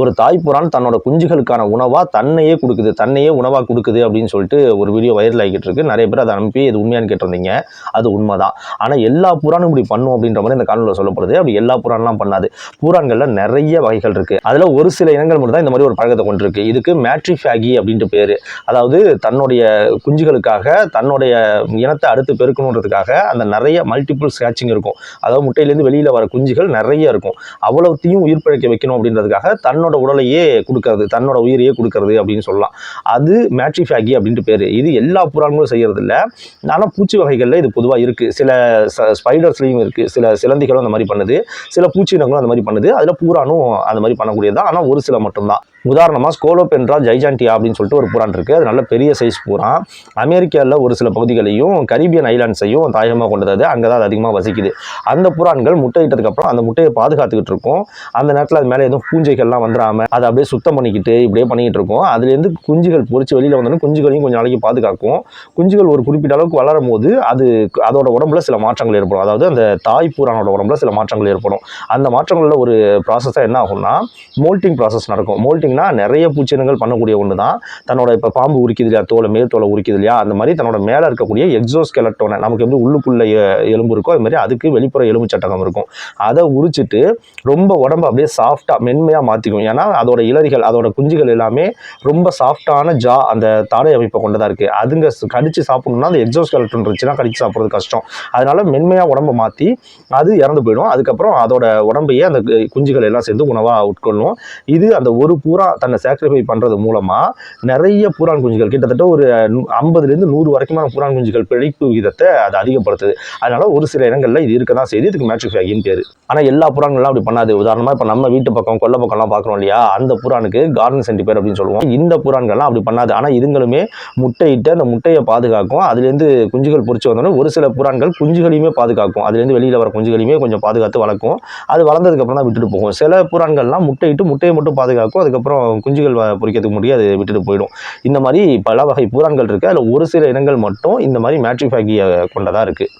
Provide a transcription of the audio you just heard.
ஒரு தாய் புறான் தன்னோட குஞ்சுகளுக்கான உணவாக தன்னையே கொடுக்குது தன்னையே உணவாக கொடுக்குது அப்படின்னு சொல்லிட்டு ஒரு வீடியோ வைரல் ஆகிட்டு இருக்கு. நிறைய பேர் அதை அனுப்பி இது உண்மையான்னு கேட்டிருந்தீங்க. அது உண்மைதான். ஆனால் எல்லா புறானும் இப்படி பண்ணும் அப்படின்ற மாதிரி இந்த காணொலியில் சொல்லப்படுது அப்படி எல்லா புறான்லாம் பண்ணாது. பூரான்களில் நிறைய வகைகள் இருக்குது அதில் ஒரு சில இனங்கள் மட்டும் தான் இந்த மாதிரி ஒரு பழக்கத்தை கொண்டிருக்கு. இதுக்கு மேட்ரிஃபேகி அப்படின்ட்டு பேர். அதாவது தன்னுடைய குஞ்சுகளுக்காக தன்னுடைய இனத்தை அடுத்து பெருக்கணுன்றதுக்காக அந்த நிறைய மல்டிபிள் ஸ்கேச்சிங் இருக்கும். அதாவது முட்டையிலேருந்து வெளியில் வர குஞ்சுகள் நிறைய இருக்கும். அவ்வளவுத்தையும் உயிர் பிழைக்க வைக்கணும் அப்படின்றதுக்காக தன்னோட உடலையே கொடுக்கறது தன்னோட உயிரையே கொடுக்கறது அப்படின்னு சொல்லலாம். அது மேட்ரிஃபேகி அப்படின்ட்டு பேர். இது எல்லா புறான்களும் செய்கிறது இல்லை ஆனால் பூச்சி வகைகளில் இது பொதுவாக இருக்குது சில ஸ்பைடர்ஸ்லேயும் இருக்குது சில சிலந்திகளும் அந்த மாதிரி பண்ணுது. சில பூச்சி இனங்களும் அந்த மாதிரி பண்ணுது. அதில் பூரானும் அந்த மாதிரி பண்ணக்கூடியது தான் ஆனால் ஒரு சில மட்டும்தான். உதாரணமாக ஸ்கோலோபென்ட்ரா ஜைஜான்டியா அப்படின்னு சொல்லிட்டு ஒரு புறான் இருக்குது அது நல்ல பெரிய சைஸ் பூரான். அமெரிக்காவில் ஒரு சில பகுதிகளையும் கரீபியன் ஐலாண்ட்ஸையும் தாயகமாக கொண்டது அங்கே தான் அது அதிகமாக வசிக்குது. அந்த புறான்கள் முட்டையிட்டதுக்கப்புறம் அந்த முட்டையை பாதுகாத்துக்கிட்டு இருக்கும். அந்த நேரத்தில் அது மேலே எதுவும் பூஞ்சைகள்லாம் வந்துடாமல் அதை அப்படியே சுத்தம் பண்ணிக்கிட்டு இப்படியே பண்ணிக்கிட்டு இருக்கும். அதுலேருந்து குஞ்சுகள் பொறிச்சு வெளியில் வந்தோடனே குஞ்சுகளையும் கொஞ்சம் நாளைக்கு பாதுகாக்கும். குஞ்சுகள் ஒரு குறிப்பிட்ட அளவுக்கு வளரும் போது அது அதோட உடம்புல சில மாற்றங்கள் ஏற்படும். அதாவது அந்த தாய் பூரானோட உடம்புல சில மாற்றங்கள் ஏற்படும். அந்த மாற்றங்களில் ஒரு ப்ராசஸாக என்ன ஆகும்னா மோல்ட்டிங் ப்ராசஸ் நடக்கும். மோல்ட்டிங்னா நிறைய பூச்சினங்கள் பண்ணக்கூடிய ஒன்று தான் தன்னோட இப்போ பாம்பு உரிக்குது இல்லையா தோலை மேல் தோலை உரிக்குது இல்லையா அந்த மாதிரி தன்னோட மேலே இருக்கக்கூடிய எக்ஸோஸ்கெலட்டோனை நமக்கு எப்படி உள்ளுக்குள்ள எலும்பு இருக்கோ அது மாதிரி அதுக்கு வெளிப்புற எலும்பு சட்டகம் இருக்கும். அதை உரிச்சிட்டு ரொம்ப உடம்பு அப்படியே சாஃப்டாக மென்மையாக மாற்றிக்கும் ஏன்னா அதோட இளறிகள் அதோட குஞ்சுகள் எல்லாமே ரொம்ப சாஃப்டான ஜா அந்த தாடை அமைப்பை கொண்டதாக இருக்குது அதுங்க கடித்து சாப்பிட்ணுன்னா சாப்பிடணும்னா அந்த எக்ஸோஸ்கெலட்டன் இருந்துச்சுன்னா கடிச்சு சாப்பிட்றது கஷ்டம். அதனால் மென்மையாக உடம்பை மாற்றி அது இறந்து போயிடும். அதுக்கப்புறம் அதோட உடம்பையே அந்த குஞ்சுகள் எல்லாம் சேர்ந்து உணவாக உட்கொள்ளும். இது அந்த ஒரு பூரா தன்னை சாக்ரிஃபை பண்ணுறது மூலமாக நிறைய புறான் குஞ்சுகள் கிட்டத்தட்ட ஒரு ஐம்பதுலேருந்து நூறு வரைக்குமான புறான் குஞ்சுகள் பிழைப்பு விதத்தை அது அதிகப்படுத்துது. அதனால் ஒரு சில இடங்களில் இது இருக்க தான் செய்து இதுக்கு மேட்ரிஃபேகின்னு பேர். ஆனால் எல்லா புறான்கள்லாம் அப்படி பண்ணாது. உதாரணமாக இப்போ நம்ம வீட்டு பக்கம் கொல்ல பக்கம்லாம் பார்க்குறோம் இல்லையா? அந்த புறானுக்கு கார்டன் சென்டிபேர் அப்படின்னு சொல்லுவோம். இந்த புறான்கள்லாம் அப்படி பண்ணாது. ஆனால் இதுங்களுமே முட்டையிட்டு அந்த முட்டையை பாதுகாக்கும். அதுலேருந்து குஞ்சுகள் பொறிச்சு வந்தோடனே ஒரு சில புறான்கள் குஞ்சுகளையுமே பாதுகாக்கும். அதுலேருந்து வெளியில் வர குஞ்சுகளையுமே கொஞ்சம் பாதுகாத்து வளர்க்கும். அது வளர்ந்ததுக்கப்புறம் தான் விட்டுட்டு போகும். சில புறான்கள்லாம் முட்டையிட்டு முட்டையை மட்டும் பாதுகாக்கும். அதுக்கப்புறம் குஞ்சுகள் வ- பொரிக்கிறதுக்கு அது விட்டுட்டு போயிடும். இந்த மாதிரி பல வகை பூரான்கள் இருக்குது அதில் ஒரு சில இனங்கள் மட்டும் இந்த மாதிரி மேட்ரிஃபேகியை கொண்டதாக இருக்குது